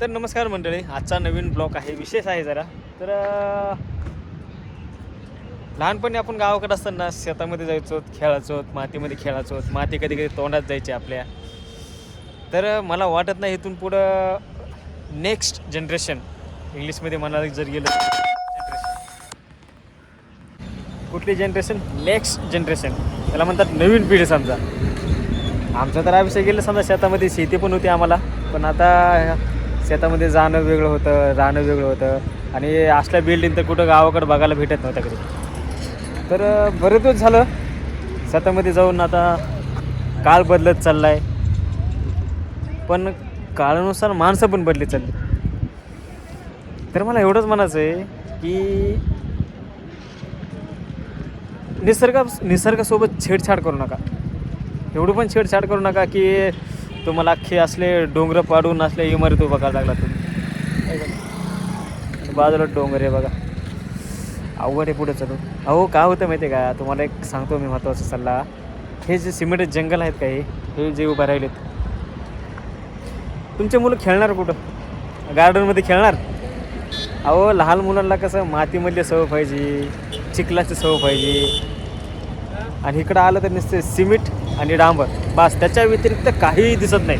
तर नमस्कार मंडळी आजचा नवीन ब्लॉक आहे विशेष आहे जरा. तर लहानपणी आपण गावाकडे असताना शेतामध्ये जायचो खेळायचो मातीमध्ये खेळायचो माती कधी कधी तोंडात जायची आपल्या. तर मला वाटत नाही इथून पुढं नेक्स्ट जनरेशन इंग्लिशमध्ये म्हणायला जर गेलं जनरेशन कुठली जनरेशन नेक्स्ट जनरेशन त्याला म्हणतात नवीन पिढी समजा. आमचा तर आयुष्य गेलं समजा शेतामध्ये शेती पण होती आम्हाला. पण आता शेतामध्ये जाणं वेगळं होतं राहणं वेगळं होतं. आणि असल्या बिल्डिंग तर कुठं गावाकडं बघायला भेटत नव्हत्या कधी. तर बरं बरेच दिवस झालं. शेतामध्ये जाऊन आता काळ बदलत चालला आहे पण काळानुसार माणसं पण बदली चालली. तर मला एवढंच म्हणायचं आहे की निसर्गा निसर्गासोबत छेडछाड करू नका. एवढं पण छेडछाड करू नका की तुम्हाला अख्खे असले डोंगर पाडून असले इमारत उभा करायला लागला तुम्ही. बाजूला डोंगर आहे बघा. अवघड आहे पुढे चालू अहो काय होतं माहिती आहे का? तुम्हाला एक सांगतो मी महत्त्वाचा सल्ला. हे जे सिमेंट जंगल आहेत काही हे जे उभं राहिलेत. तुमचे मुलं खेळणार कुठं? गार्डनमध्ये खेळणार? अहो लहान मुलांना कसं मातीमधली सवय पाहिजे चिखलाची सवय पाहिजे आणि इकडं आलं तर नुसते सिमेंट आणि डांबर. बास त्याच्या व्यतिरिक्त काहीही दिसत नाही.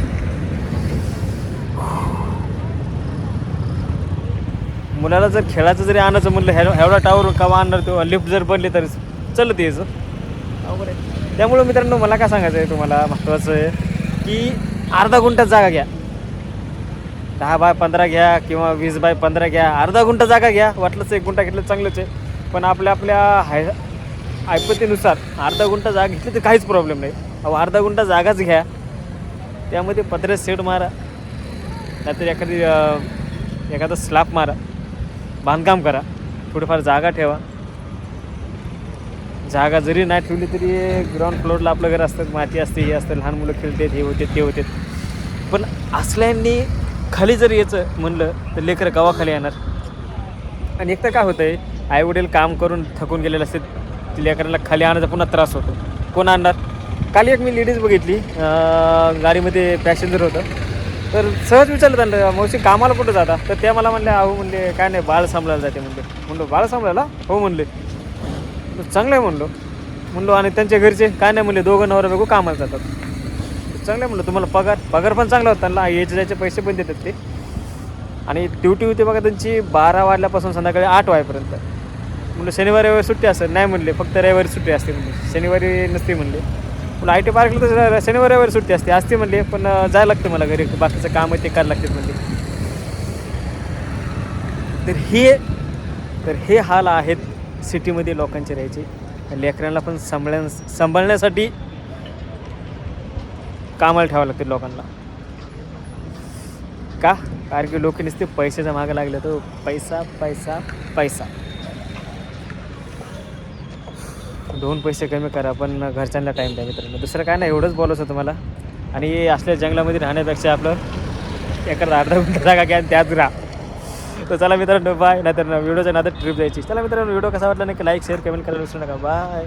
मुलाला जर खेळाचं जरी आणायचं म्हणलं ह्या एवढा टावर कवा आणणार तो? लिफ्ट जर बनली तर चलत यायचं. अवघड आहे. त्यामुळं मित्रांनो मला काय सांगायचं आहे तुम्हाला? महत्त्वाचं आहे की अर्धा गुंठा जागा घ्या. दहा बाय पंधरा घ्या किंवा वीस बाय पंधरा घ्या. अर्धा गुंठा जागा घ्या. वाटलंच एक गुंठा घेतलं चांगलंच आहे. पण आपल्या आपल्या हाय ऐपतीनुसार अर्धा गुंठा जागा घेतली तर काहीच प्रॉब्लेम नाही. अहो अर्धा गुंठा जागाच घ्या. त्यामध्ये पत्रे सेट मारा. नाहीतर एखादी एखादा स्लॅब मारा. बांधकाम करा. थोडीफार जागा ठेवा. जागा जरी नाही ठेवली तरी ग्राउंड फ्लोअरला आपलं घर असतं. माती असते हे असतं. लहान मुलं खेळतात हे होते ते होते पण असल्यांनी खाली जर यायचं म्हणलं तर लेकरं गावाखाली येणार. आणि एकतर काय होतं आहे आईवडील काम करून थकून गेलेले असतात. ती लेकरांना खाली आणायचा पुन्हा त्रास होतो. कोण आणणार? काल एक मी लेडीज बघितली गाडीमध्ये पॅसेंजर होतं. तर सहज विचारलं त्यांना मावशी कामाला कुठं जाता? तर त्या मला म्हणले अहो म्हणले काय नाही बाळ सांभाळायला जाते म्हणले. म्हणलो बाळ सांभाळायला? हो म्हणले. चांगलं आहे म्हणलो. म्हणलो आणि त्यांच्या घरचे? काय नाही म्हणले दोघं नवरा बघू कामाला जातात. चांगलं आहे म्हणलं तुम्हाला पगार पगार पण चांगला होता. त्यांना यायचे जायचे पैसे पण देतात ते. आणि ड्युटी होती बघा त्यांची बारा वाजल्यापासून संध्याकाळी आठ वाजेपर्यंत. म्हणलं शनिवारी रविवारी सुट्टी असेल नाही म्हणले फक्त रविवारी सुट्टी असते म्हणले. शनिवारी नसते म्हणले. म्हणलं आय टी पार्कला तर शनिवारी रविवारी सुट्टी असते. असते म्हणले पण जायला लागते मला घरी. बाकीचं काम आहे ते करायला लागते म्हणले. तर हे तर हे हाल आहेत सिटीमध्ये लोकांचे राहायचे. लेकरांना पण सांभाळ सांभाळण्यासाठी कामाला ठेवावं लागते लोकांना. का? कारण की लोक नुसते पैशाच्या मागे लागले तो पैसा पैसा पैसा. दोन पैसे कमी करा पण घरच्यांना टाईम द्या मित्रांनो. दुसरं काय नाही एवढंच बोलायचं होतं मला. आणि असल्या जंगलामध्ये राहण्यापेक्षा आपलं एखादा अर्धा जागा घ्या आणि त्यात राहा. तर चला मित्रांनो बाय नाहीतर व्हिडिओच्या नातं ट्रिप जायची चला मित्रांनो व्हिडिओ कसा वाटला नाही लाईक शेअर कमेंट करायला विसरू नका. बाय